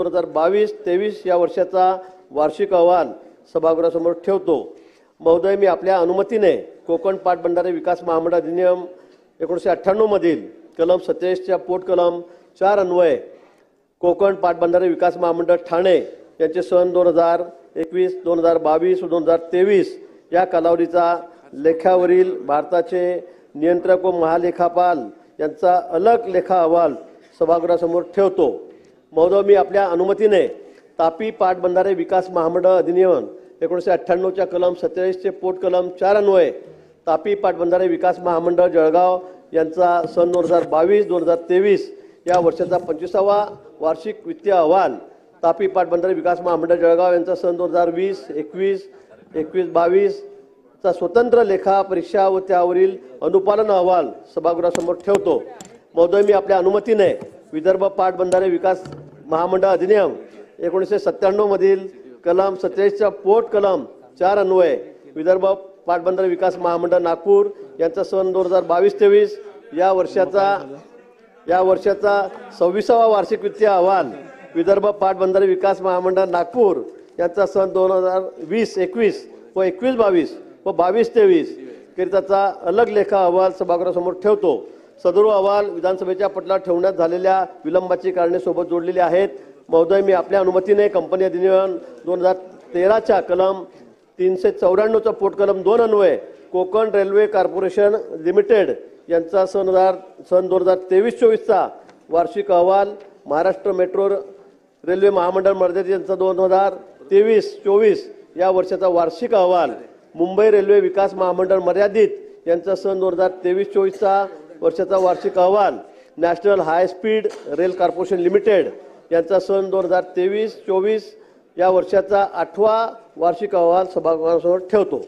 दोन हजार बावीस तेवीस या वर्षाचा वार्षिक अहवाल सभागृहासमोर ठेवतो. महोदय मी आपल्या अनुमतीने कोकण पाटबंधारे विकास महामंडळ अधिनियम एकोणीसशे अठ्ठ्याण्णवमधील कलम सत्तेचाळीसच्या पोट कलम चार अन्वये कोकण पाटबंधारे विकास महामंडळ ठाणे यांचे सन दोन हजार एकवीस दोन हजार बावीस व दोन हजार तेवीस या कालावधीचा लेखावरील भारताचे नियंत्रक व महालेखापाल यांचा अलग लेखा अहवाल सभागृहासमोर ठेवतो. महोदय मी आपल्या अनुमतीने तापी पाटबंधारे विकास महामंडळ अधिनियम एकोणीसशे अठ्ठ्याण्णवच्या कलम सत्तेचाळीसचे पोट कलम चार अन्वये तापी पाटबंधारे विकास महामंडळ जळगाव यांचा सन दोन हजार बावीस दोन हजार तेवीस या वर्षाचा पंचवीसावा वार्षिक वित्तीय अहवाल तापी पाटबंधारे विकास महामंडळ जळगाव यांचा सन दोन हजार वीस एकवीस एकवीस बावीसचा स्वतंत्र लेखा परीक्षा व त्यावरील अनुपालन अहवाल सभागृहासमोर ठेवतो. महोदय मी आपल्या अनुमतीने विदर्भ पाटबंधारे विकास महामंडळ अधिनियम एकोणीसशे सत्त्याण्णव मधील कलम सत्तेचाळीसच्या पोट कलम चार अन्वय विदर्भ पाटबंधारे विकास महामंडळ नागपूर यांचा सन दोन हजार बावीस तेवीस या वर्षाचा या वर्षाचा सव्वीसावा वार्षिक वित्तीय अहवाल विदर्भ पाटबंधारे विकास महामंडळ नागपूर यांचा सन दोन हजार वीस एकवीस व एकवीस बावीस व बावीस तेवीस करिताचा अलग लेखा अहवाल सभागृहासमोर ठेवतो. सदर अहवाल विधानसभेच्या पटलात ठेवण्यात झालेल्या विलंबाची कारणे सोबत जोडलेली आहेत. महोदय मी आपल्या अनुमतीने कंपनी अधिनियम दोन हजार तेराच्या कलम तीनशे चौऱ्याण्णवचा पोट कलम दोन अन्वये कोकण रेल्वे कॉर्पोरेशन लिमिटेड यांचा सन हजार सन दोन हजार तेवीस चोवीसचा वार्षिक अहवाल महाराष्ट्र मेट्रो रेल्वे महामंडळ मर्यादित यांचा दोन हजार तेवीस चोवीस या वर्षाचा वार्षिक अहवाल. मुंबई रेल्वे विकास महामंडळ मर्यादित यांचा सन दोन हजार तेवीस चोवीसचा वर्षाचा वार्षिक अहवाल national high speed rail corporation limited यांचा सन दोन हजार तेवीस चोवीस या वर्षाचा आठवा वार्षिक अहवाल सभागृहासमोर ठेवतो.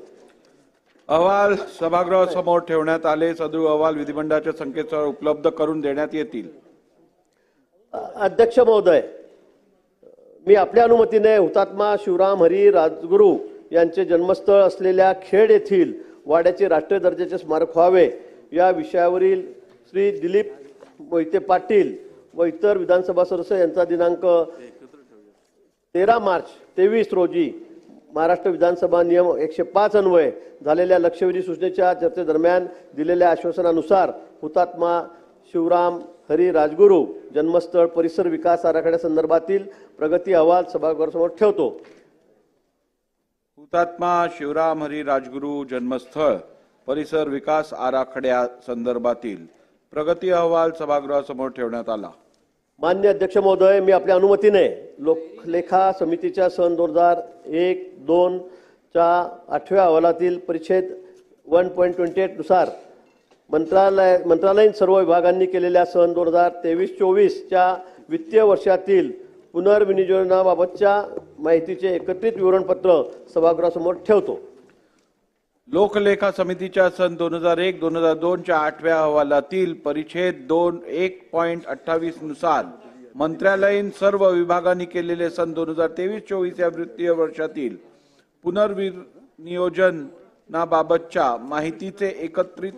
अहवाल सभागृहासमोर ठेवण्यात आले सदर अहवाल विधिमंडळाच्या संकेतस्थळावर उपलब्ध करून देण्यात येतील. अध्यक्ष महोदय मी आपल्या अनुमतीने हुतात्मा शिवराम हरी राजगुरू यांचे जन्मस्थळ असलेल्या खेड येथील वाड्याचे राष्ट्रीय दर्जाचे स्मारक व्हावे. या विषयावरील श्री दिलीप मोहिते पाटील व इतर विधानसभा सदस्य यांचा दिनांक तेरा मार्च तेवीस रोजी महाराष्ट्र विधानसभा नियम एकशे पाच अन्वये झालेल्या लक्षवेधी सूचनेच्या चर्चेदरम्यान दिलेल्या आश्वासनानुसार हुतात्मा शिवराम हरी राजगुरू जन्मस्थळ परिसर विकास आराखड्यासंदर्भातील प्रगती अहवाल सभागृहासमोर ठेवतो. हुतात्मा शिवराम हरी राजगुरू जन्मस्थळ. परिसर विकास आराखड्या संदर्भातील प्रगती अहवाल सभागृहासमोर ठेवण्यात आला. मान्य अध्यक्ष महोदय मी आपल्या अनुमतीने लोकलेखा समितीच्या सन दोन हजार एक दोन च्या आठव्या अहवालातील परिच्छेद वन पॉईंट ट्वेंटी एटनुसार मंत्रालय मंत्रालयीन सर्व विभागांनी केलेल्या सन दोन हजार तेवीस चोवीसच्या वित्तीय वर्षातील पुनर्विनियोजनाबाबतच्या माहितीचे एकत्रित विवरणपत्र सभागृहासमोर ठेवतो. लोकलेखा समितीच्या सन दोन हजार एक दोन हजार दोनच्या आठव्या अहवालातील परिच्छेद दोन एक पॉईंट अठ्ठावीसनुसार मंत्रालयीन सर्व विभागांनी केलेले सन दोन हजार तेवीस चोवीस या वित्तीय वर्षातील पुनर्विनियोजनाबाबतच्या माहितीचे एकत्रित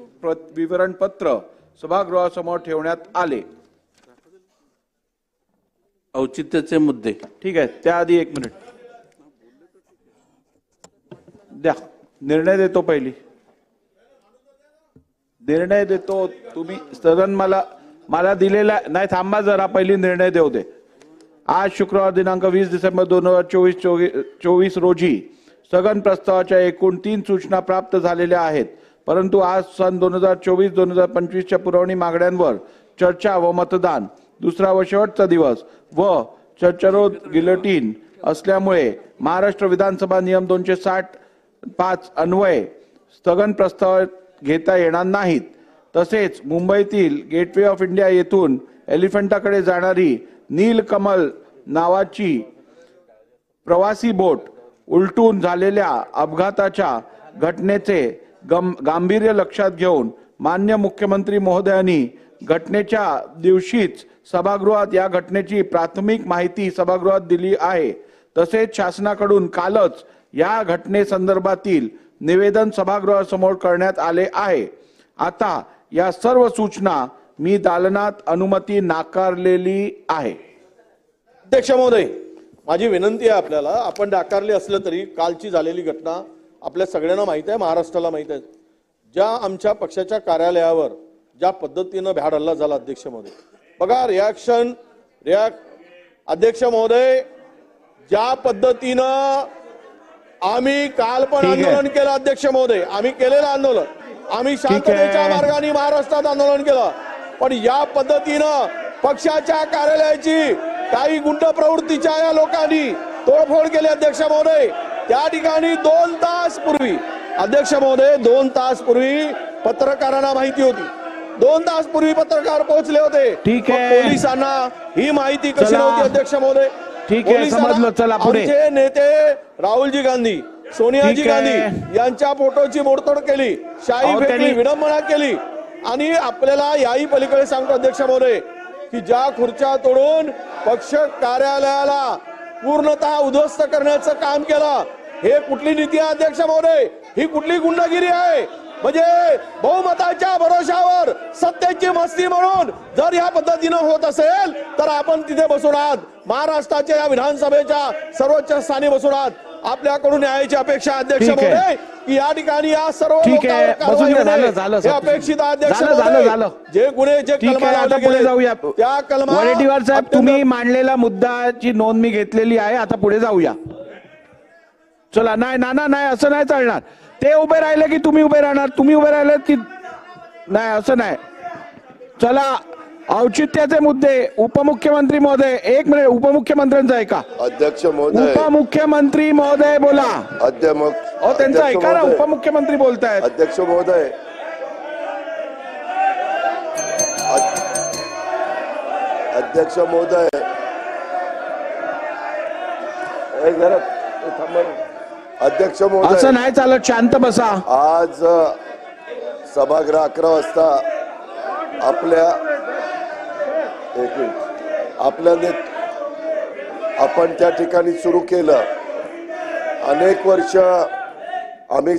विवरणपत्र सभागृहासमोर ठेवण्यात आले. औचित्याचे मुद्दे. ठीक आहे त्याआधी एक मिनिट. द्या. निर्णय देतो पहिली. निर्णय देतो तुम्ही सदन मला मला दिलेला नाही थांबा जरा पहिली निर्णय देऊ दे. आज शुक्रवार दिनांक वीस डिसेंबर दोन हजार चोवीस चोवीस रोजी स्थगन प्रस्तावाच्या एकूण तीन सूचना प्राप्त झालेल्या आहेत. परंतु आज सन दोन हजार चोवीस दोन हजार पंचवीसच्या पुरवणी मागण्यांवर चर्चा व मतदान. दुसरा व शेवटचा दिवस व चर्चरोध गिलोटीन असल्यामुळे महाराष्ट्र विधानसभा नियम दोनशे साठ पाच अन्वय स्थगन प्रस्ताव घेता येणार नाहीत. तसेच मुंबईतील गेटवे ऑफ इंडिया येथून एलिफंटाकडे जाणारी नीलकमल नावाची प्रवासी बोट उलटून झालेल्या अपघाताच्या घटनेचे गम गांभीर्य लक्षात घेऊन मान्य मुख्यमंत्री महोदयांनी घटनेच्या दिवशीच सभागृहात या घटनेची प्राथमिक माहिती सभागृहात दिली आहे. तसेच शासनाकडून कालच या घटनेसंदर्भातील निवेदन सभागृहासमोर करण्यात आले आहे. आता या सर्व सूचना मी दालनात अनुमती नाकारलेली आहे. अध्यक्ष महोदय माझी विनंती आहे आपल्याला. आपण नाकारले असलं तरी कालची झालेली घटना आपल्या सगळ्यांना माहीत आहे महाराष्ट्राला माहीत आहे. ज्या आमच्या पक्षाच्या कार्यालयावर ज्या पद्धतीनं भ्याड हल्ला झाला अध्यक्ष महोदय. बघा रिॲक्शन रिॲक् अध्यक्ष महोदय ज्या पद्धतीनं आम्ही काल पण. आंदोलन केलं अध्यक्ष महोदय आम्ही केलेलं आंदोलन आम्ही. शांततेच्या मार्गाने महाराष्ट्रात आंदोलन केलं पण या पद्धतीनं पक्षाच्या कार्यालयाची काही गुंड प्रवृत्तीच्या या लोकांनी तोडफोड केली अध्यक्ष महोदय त्या ठिकाणी दोन तास पूर्वी अध्यक्ष महोदय दोन तास पूर्वी पत्रकारांना माहिती होती दोन तास पूर्वी पत्रकार पोहोचले होते ठीक आहे. पोलिसांना ही माहिती कशी. नव्हती अध्यक्ष महोदय ठीक आहे, समजलं. चला, पुढे. आमचे नेते राहुलजी गांधी सोनियाजी ठीक आहे. गांधी यांच्या फोटोची मोडतोड केली शाही अहो, फेकली त्यांनी- विडंबना केली आणि आपल्याला याही पलीकडे सांगतो अध्यक्ष महोदय की ज्या खुर्च्या तोडून पक्ष कार्यालयाला पूर्णतः उद्ध्वस्त करण्याचं काम केलं हे कुठली नीती आहे अध्यक्ष महोदय ही कुठली गुंडगिरी आहे म्हणजे बहुमताच्या भरोशावर सत्तेची मस्ती म्हणून जर या पद्धतीनं होत असेल तर आपण तिथे बसून आहात. महाराष्ट्राच्या या विधानसभेच्या सर्वोच्च स्थानी बसून आहात. आपल्याकडून न्यायाची अपेक्षा अध्यक्ष. महोदय. की या ठिकाणी या सर्व. अपेक्षित अध्यक्ष. जे गुन्हे जे पुढे जाऊया. त्या कलमा वडेट्टीवार साहेब तुम्ही मांडलेला मुद्दाची नोंद मी घेतलेली आहे. आता पुढे जाऊया. चला नाही नाना नाही असं नाही चालणार. ते उभे राहिले की तुम्ही उभे राहणार? तुम्ही उभे राहिले की नाही असं नाही. चला औचित्याचे मुद्दे. उपमुख्यमंत्री महोदय एक मिनिट उपमुख्यमंत्र्यांचा ऐका. अध्यक्ष महोदय. उपमुख्यमंत्री महोदय बोला. अध्यक्ष त्यांचं ऐका ना उपमुख्यमंत्री बोलतायत. अध्यक्ष महोदय. अध्यक्ष महोदय. जरा थांबा अध्यक्ष असं नाही चालत शांत बसा. आज सभागृह अकरा वाजता आपल्या एक मिनिट आपल्या नेत आपण त्या ठिकाणी सुरू केलं. अनेक वर्ष आम्ही